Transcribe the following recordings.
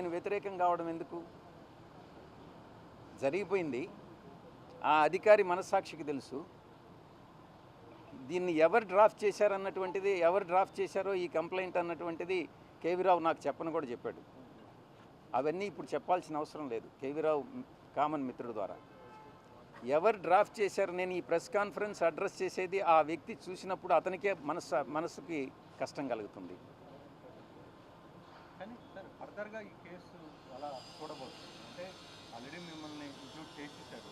నేను వ్యతిరేకం కావడం ఎందుకు? జరిగిపోయింది. ఆ అధికారి మనస్సాక్షికి తెలుసు. దీన్ని ఎవరు డ్రాఫ్ట్ చేశారన్నటువంటిది ఎవరు డ్రాఫ్ట్ చేశారో ఈ కంప్లైంట్ అన్నటువంటిది కేవీరావు నాకు చెప్పని కూడా చెప్పాడు. అవన్నీ ఇప్పుడు చెప్పాల్సిన అవసరం లేదు కేవీరావు కామన్ మిత్రుడు ద్వారా. ఎవరు డ్రాఫ్ట్ చేశారు? నేను ఈ ప్రెస్ కాన్ఫరెన్స్ అడ్రస్ చేసేది ఆ వ్యక్తి చూసినప్పుడు అతనికే మనస్సు మనసుకి కష్టం కలుగుతుంది. ఫర్దర్గా ఈ కేసు అలా చూడబోతుంది అంటే ఆల్రెడీ మిమ్మల్ని ఇంక్లూడ్ చేసేసారు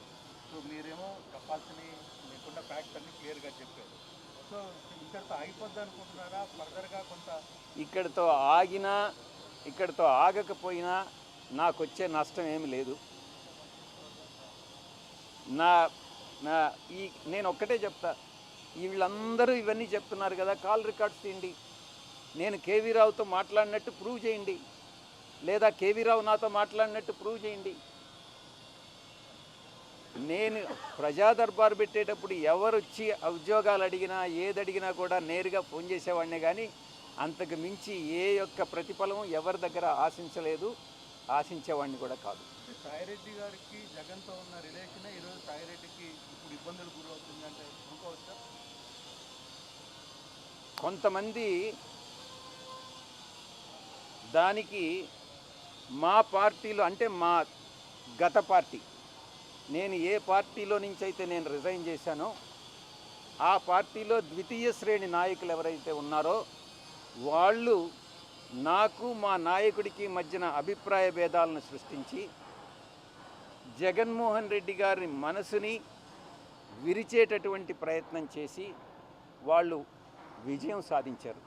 సో మీరేమో చెప్పాల్సిన మీకున్న ఫ్యాక్ట్స్ అన్ని క్లియర్గా చెప్పారు. సో ఇక్కడితో ఆగిపోద్ది అనుకుంటున్నారా? ఫర్దర్గా కొంత ఇక్కడితో ఆగినా ఇక్కడితో ఆగకపోయినా నాకు వచ్చే నష్టం ఏమి లేదు. నా నా ఈ నేను ఒక్కటే చెప్తా. వీళ్ళందరూ ఇవన్నీ చెప్తున్నారు కదా కాల్ రికార్డ్స్ తీయండి. నేను కేవీ రావుతో మాట్లాడినట్టు ప్రూవ్ చేయండి. లేదా కేవీ రావు నాతో మాట్లాడినట్టు ప్రూవ్ చేయండి. నేను ప్రజా దర్బార్ పెట్టేటప్పుడు ఎవరు వచ్చి ఉద్యోగాలు అడిగినా ఏది అడిగినా కూడా నేరుగా ఫోన్ చేసేవాడినే కానీ అంతకు మించి ఏ యొక్క ప్రతిఫలం ఎవరి దగ్గర ఆశించలేదు. ఆశించేవాడిని కూడా కాదు. సాయిరెడ్డి గారికి జగన్తో ఉన్న రిలేషన్ ఈరోజు సాయిరెడ్డికి ఇప్పుడు ఇబ్బందులు గురవుతుందంటే అనుకోవచ్చా? కొంతమంది దానికి మా పార్టీలో అంటే మా గత పార్టీ నేను ఏ పార్టీలో నుంచి అయితే నేను రిజైన్ చేశానో ఆ పార్టీలో ద్వితీయ శ్రేణి నాయకులు ఎవరైతే ఉన్నారో వాళ్ళు నాకు మా నాయకుడికి మధ్యన అభిప్రాయ భేదాలను సృష్టించి జగన్మోహన్ రెడ్డి గారి మనసుని విరిచేటటువంటి ప్రయత్నం చేసి వాళ్ళు విజయం సాధించారు.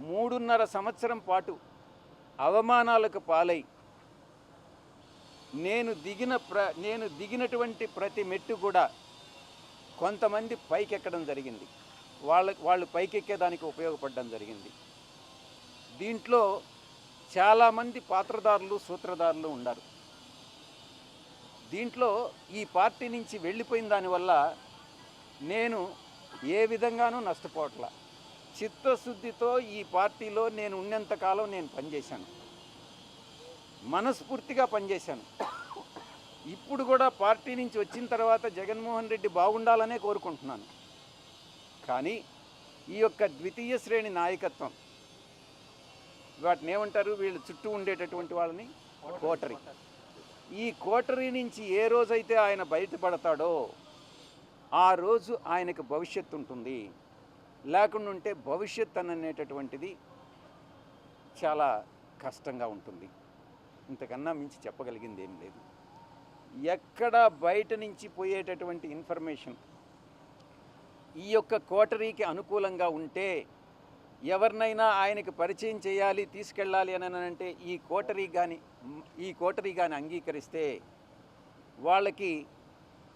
మూడున్నర సంవత్సరం పాటు అవమానాలకు పాలై నేను దిగిన ప్ర నేను దిగినటువంటి ప్రతి మెట్టు కూడా కొంతమంది పైకెక్కడం జరిగింది. వాళ్ళ వాళ్ళు పైకెక్కేదానికి ఉపయోగపడడం జరిగింది. దీంట్లో చాలామంది పాత్రదారులు సూత్రధారులు ఉన్నారు. దీంట్లో ఈ పార్టీ నుంచి వెళ్ళిపోయిన దానివల్ల నేను ఏ విధంగానూ నష్టపోవట్లా చిత్తశుద్ధితో ఈ పార్టీలో నేను ఉన్నంతకాలం నేను పనిచేశాను. మనస్ఫూర్తిగా పనిచేశాను. ఇప్పుడు కూడా పార్టీ నుంచి వచ్చిన తర్వాత జగన్మోహన్ రెడ్డి బాగుండాలనే కోరుకుంటున్నాను. కానీ ఈ యొక్క ద్వితీయ శ్రేణి నాయకత్వం వాటిని ఏమంటారు వీళ్ళు చుట్టూ ఉండేటటువంటి వాళ్ళని కోటరీ. ఈ కోటరీ నుంచి ఏ రోజైతే ఆయన బయటపడతాడో ఆ రోజు ఆయనకు భవిష్యత్తు ఉంటుంది. లేకుండా ఉంటే భవిష్యత్ అనేటటువంటిది చాలా కష్టంగా ఉంటుంది. ఇంతకన్నా మించి చెప్పగలిగింది ఏం లేదు. ఎక్కడ బయట నుంచి పోయేటటువంటి ఇన్ఫర్మేషన్ ఈ యొక్క కోటరీకి అనుకూలంగా ఉంటే ఎవరినైనా ఆయనకి పరిచయం చేయాలి తీసుకెళ్ళాలి అని అంటే ఈ కోటరీ కానీ ఈ కోటరీ కానీ అంగీకరిస్తే వాళ్ళకి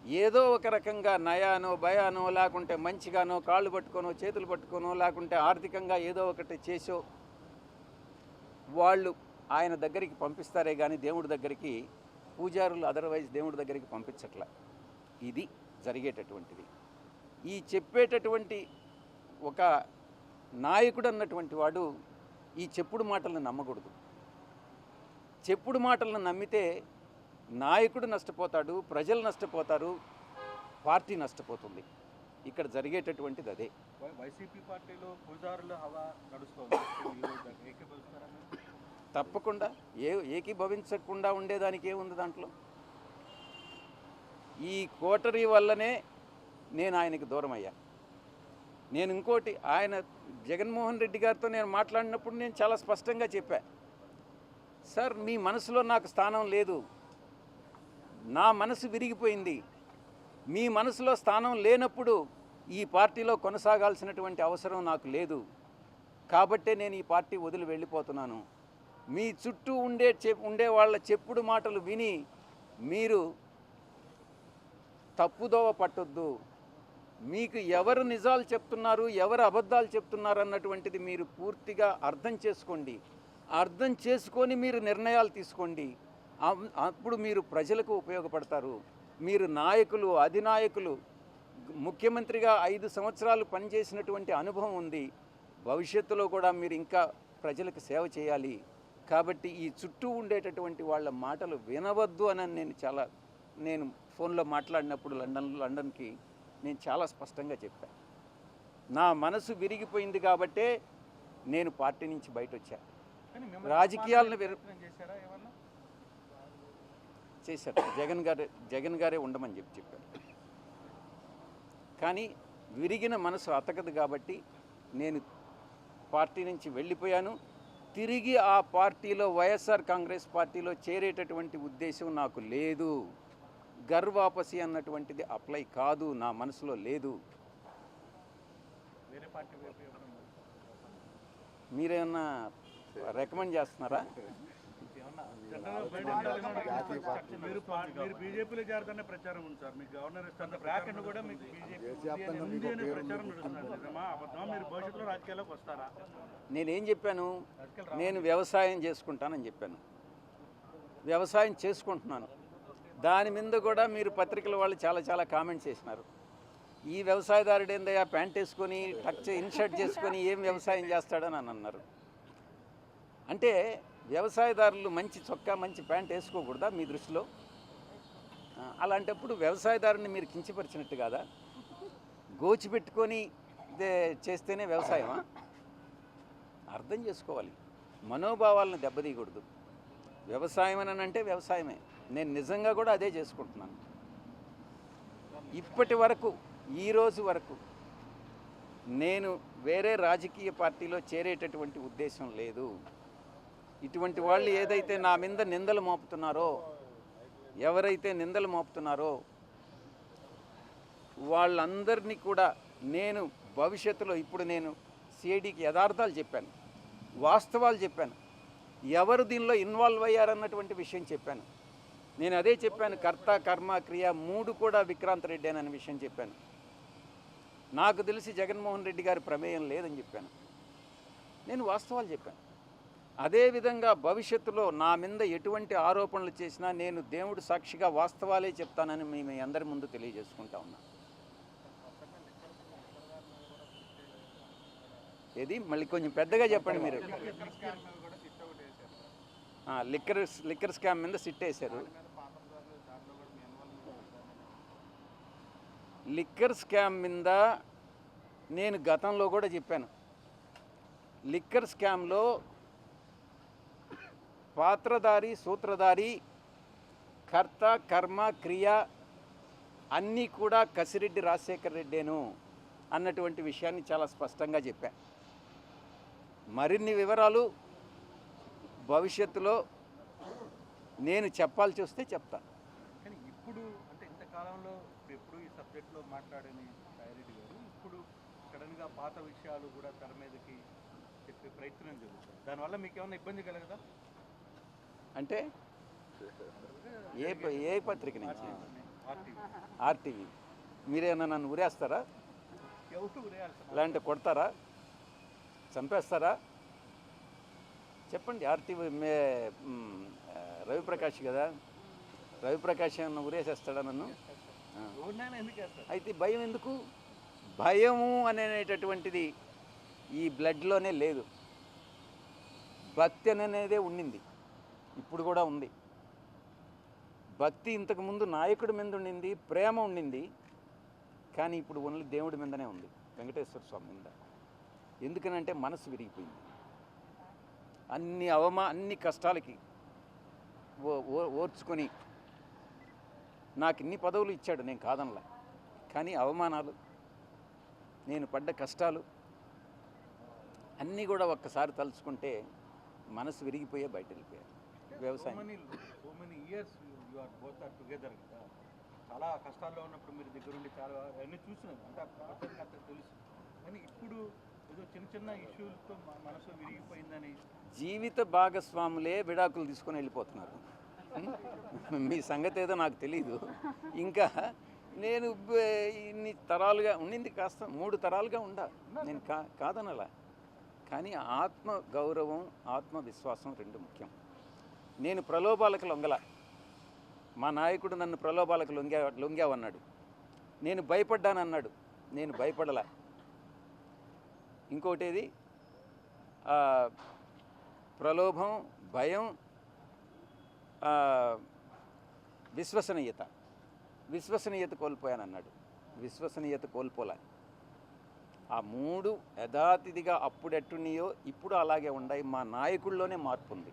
ఏదో ఒక రకంగా నయానో భయానో లేకుంటే మంచిగానో కాళ్ళు పట్టుకోనో చేతులు పట్టుకోనో లేకుంటే ఆర్థికంగా ఏదో ఒకటి చేసో వాళ్ళు ఆయన దగ్గరికి పంపిస్తారే కానీ దేవుడి దగ్గరికి పూజారులు అదర్వైజ్ దేవుడి దగ్గరికి పంపించట్ల. ఇది జరిగేటటువంటిది. ఈ చెప్పేటటువంటి ఒక నాయకుడు అన్నటువంటి వాడు ఈ చెప్పుడు మాటలను నమ్మకూడదు. చెప్పుడు మాటలను నమ్మితే నాయకుడు నష్టపోతాడు ప్రజలు నష్టపోతారు పార్టీ నష్టపోతుంది. ఇక్కడ జరిగేటటువంటిది అదే. వైసీపీ పార్టీలో పూజారుల హవా నడుస్తోంది? తప్పకుండా. ఏ ఏకీభవించకుండా ఉండేదానికి ఏముంది దాంట్లో? ఈ కోటరీ వల్లనే నేను ఆయనకి దూరం అయ్యా. నేను ఇంకోటి ఆయన జగన్మోహన్ రెడ్డి గారితో నేను మాట్లాడినప్పుడు నేను చాలా స్పష్టంగా చెప్పా. సార్ మీ మనసులో నాకు స్థానం లేదు. నా మనసు విరిగిపోయింది. మీ మనసులో స్థానం లేనప్పుడు ఈ పార్టీలో కొనసాగాల్సినటువంటి అవసరం నాకు లేదు. కాబట్టే నేను ఈ పార్టీ వదిలి వెళ్ళిపోతున్నాను. మీ చుట్టూ ఉండే చె ఉండే వాళ్ళ చెప్పుడు మాటలు విని మీరు తప్పుదోవ పట్టొద్దు. మీకు ఎవరు నిజాలు చెప్తున్నారు ఎవరు అబద్ధాలు చెప్తున్నారు అన్నటువంటిది మీరు పూర్తిగా అర్థం చేసుకోండి. అర్థం చేసుకొని మీరు నిర్ణయాలు తీసుకోండి. అప్పుడు మీరు ప్రజలకు ఉపయోగపడతారు. మీరు నాయకులు అధినాయకులు ముఖ్యమంత్రిగా ఐదు సంవత్సరాలు పనిచేసినటువంటి అనుభవం ఉంది. భవిష్యత్తులో కూడా మీరు ఇంకా ప్రజలకు సేవ చేయాలి. కాబట్టి ఈ చుట్టూ ఉండేటటువంటి వాళ్ళ మాటలు వినవద్దు అని నేను చాలా నేను ఫోన్లో మాట్లాడినప్పుడు లండన్ లండన్కి నేను చాలా స్పష్టంగా చెప్పాను నా మనసు విరిగిపోయింది కాబట్టే నేను పార్టీ నుంచి బయట వచ్చా కానీ మిమ్మల్ని రాజకీయాలను చేశారా. జగన్ గారే జగన్ గారే ఉండమని చెప్పి చెప్పారు. కానీ విరిగిన మనసు అతకదు కాబట్టి నేను పార్టీ నుంచి వెళ్ళిపోయాను. తిరిగి ఆ పార్టీలో వైఎస్ఆర్ కాంగ్రెస్ పార్టీలో చేరేటటువంటి ఉద్దేశం నాకు లేదు. గర్వాపసి అన్నటువంటిది అప్లై కాదు నా మనసులో లేదు. మీరేమన్నా రికమెండ్ చేస్తున్నారా ఏమన్నా జనరల్ బయట ఉండాలి మీరు బీజేపీలో ప్రచారం ఉంది సార్ మీకు గవర్నర్ కూడా మీకు బీజేపీ అనే ప్రచారం నడుస్తుంది మీరు భవిష్యత్తులో రాజకీయాల్లోకి వస్తారా నేనేం చెప్పాను? నేను వ్యవసాయం చేసుకుంటానని చెప్పాను. వ్యవసాయం చేసుకుంటున్నాను. దాని మీద కూడా మీరు పత్రికల వాళ్ళు చాలా చాలా కామెంట్స్ చేసినారు. ఈ వ్యవసాయదారుడు ఏందయ్యా ప్యాంట్ వేసుకొని టచ్ ఇన్షర్ట్ చేసుకొని ఏం వ్యవసాయం చేస్తాడని అని అన్నారు. అంటే వ్యవసాయదారులు మంచి చొక్కా మంచి ప్యాంట్ వేసుకోకూడదా మీ దృష్టిలో? అలాంటప్పుడు వ్యవసాయదారుని మీరు కించపరిచినట్టు కాదా? గోచి పెట్టుకొని చేస్తేనే వ్యవసాయమా? అర్థం చేసుకోవాలి. మనోభావాలను దెబ్బతీయకూడదు. వ్యవసాయం అని అంటే వ్యవసాయమే. నేను నిజంగా కూడా అదే చేసుకుంటున్నాను. ఇప్పటి వరకు ఈ రోజు వరకు నేను వేరే రాజకీయ పార్టీలో చేరేటటువంటి ఉద్దేశం లేదు. ఇటువంటి వాళ్ళు ఏదైతే నా మీద నిందలు మోపుతున్నారో ఎవరైతే నిందలు మోపుతున్నారో వాళ్ళందరినీ కూడా నేను భవిష్యత్తులో ఇప్పుడు నేను సిఐడికి యథార్థాలు చెప్పాను వాస్తవాలు చెప్పాను ఎవరు దీనిలో ఇన్వాల్వ్ అయ్యారన్నటువంటి విషయం చెప్పాను. నేను అదే చెప్పాను కర్త కర్మ క్రియ మూడు కూడా విక్రాంత్ రెడ్డి అనే విషయం చెప్పాను. నాకు తెలిసి జగన్మోహన్ రెడ్డి గారి ప్రమేయం లేదని చెప్పాను. నేను వాస్తవాలు చెప్పాను. అదేవిధంగా భవిష్యత్తులో నా మీద ఎటువంటి ఆరోపణలు చేసినా నేను దేవుడు సాక్షిగా వాస్తవాలే చెప్తానని మేము అందరి ముందు తెలియజేసుకుంటా ఉన్నా. ఏది? మళ్ళీ కొంచెం పెద్దగా చెప్పండి మీరు. లిక్కర్ లిక్కర్ స్కామ్ మీద సిట్ వేశారు. లిక్కర్ స్కామ్ మీద నేను గతంలో కూడా చెప్పాను. లిక్కర్ స్కామ్లో పాత్రధారి సూత్రధారి కర్త కర్మ క్రియ అన్నీ కూడా కసిరెడ్డి రాజశేఖర్ రెడ్డేను అన్నటువంటి విషయాన్ని చాలా స్పష్టంగా చెప్పా. మరిన్ని వివరాలు భవిష్యత్తులో నేను చెప్పాల్సి వస్తే చెప్తాను కానీ ఇప్పుడు అంటే ఇంతకాలంలో ఎప్పుడు ఈ సబ్జెక్ట్లో మాట్లాడని సాయిరెడ్డి గారు ఇప్పుడు సడన్గా పాత విషయాలు కూడా తెర మీదకి చెప్పే ప్రయత్నం జరుగుతుంది. దానివల్ల మీకు ఏమైనా ఇబ్బంది కలగదా? అంటే ఏ ఏ పత్రిక నుంచి? ఆర్టీవీ. మీరేమన్నా నన్ను ఉరేస్తారా లేదంటే కొడతారా? చంపేస్తారా? చెప్పండి ఆర్టీవీ మే రవిప్రకాష్ కదా. రవిప్రకాష్ ఏమన్నా ఉరేసేస్తాడా నన్ను? అయితే భయం ఎందుకు? భయము అనేటటువంటిది ఈ బ్లడ్లోనే లేదు. భక్తి అనేదే ఉండింది. ఇప్పుడు కూడా ఉంది. భక్తి ఇంతకుముందు నాయకుడి మీద ఉండింది ప్రేమ ఉండింది కానీ ఇప్పుడు ఓన్లీ దేవుడి మీదనే ఉంది. వెంకటేశ్వర స్వామి మీద. ఎందుకనంటే మనసు విరిగిపోయింది. అన్ని అవమా అన్ని కష్టాలకి ఓ- ఓ- ఓర్చుకొని నాకు ఇన్ని పదవులు ఇచ్చాడు నేను కాదనలా. కానీ అవమానాలు నేను పడ్డ కష్టాలు అన్నీ కూడా ఒక్కసారి తలుచుకుంటే మనసు విరిగిపోయే బయట వెళ్ళిపోయారు వ్యవసాయం. Years you are both are together కదా? చాలా కష్టాల్లో ఉన్నప్పుడు మీరు దగ్గరుండి చాలా అన్నీ చూసినారు. అంటే అతనికి అంత తెలుసు. కానీ ఇప్పుడు ఏదో చిన్న చిన్న ఇష్యూలతో మనసు విరిగిపోయిందని జీవిత భాగస్వాములే విడాకులు తీసుకొని వెళ్ళిపోతున్నారు? మీ సంగతి ఏదో నాకు తెలీదు. ఇంకా నేను ఇన్ని తరాలుగా ఉండింది కాస్త మూడు తరాలుగా ఉండా. నేను కా కాదనలా. కానీ ఆత్మ గౌరవం ఆత్మవిశ్వాసం రెండు ముఖ్యం. నేను ప్రలోభాలకు లొంగల. మా నాయకుడు నన్ను ప్రలోభాలకు లొంగా లొంగావన్నాడు. నేను భయపడ్డానన్నాడు. నేను భయపడలా. ఇంకోటి ఏది ప్రలోభం భయం విశ్వసనీయత. విశ్వసనీయత కోల్పోయానన్నాడు. విశ్వసనీయత కోల్పోలే. ఆ మూడు యథాతిథిగా అప్పుడెట్టున్నాయో ఇప్పుడు అలాగే ఉన్నాయి మా నాయకుల్లోనే మార్పు ఉంది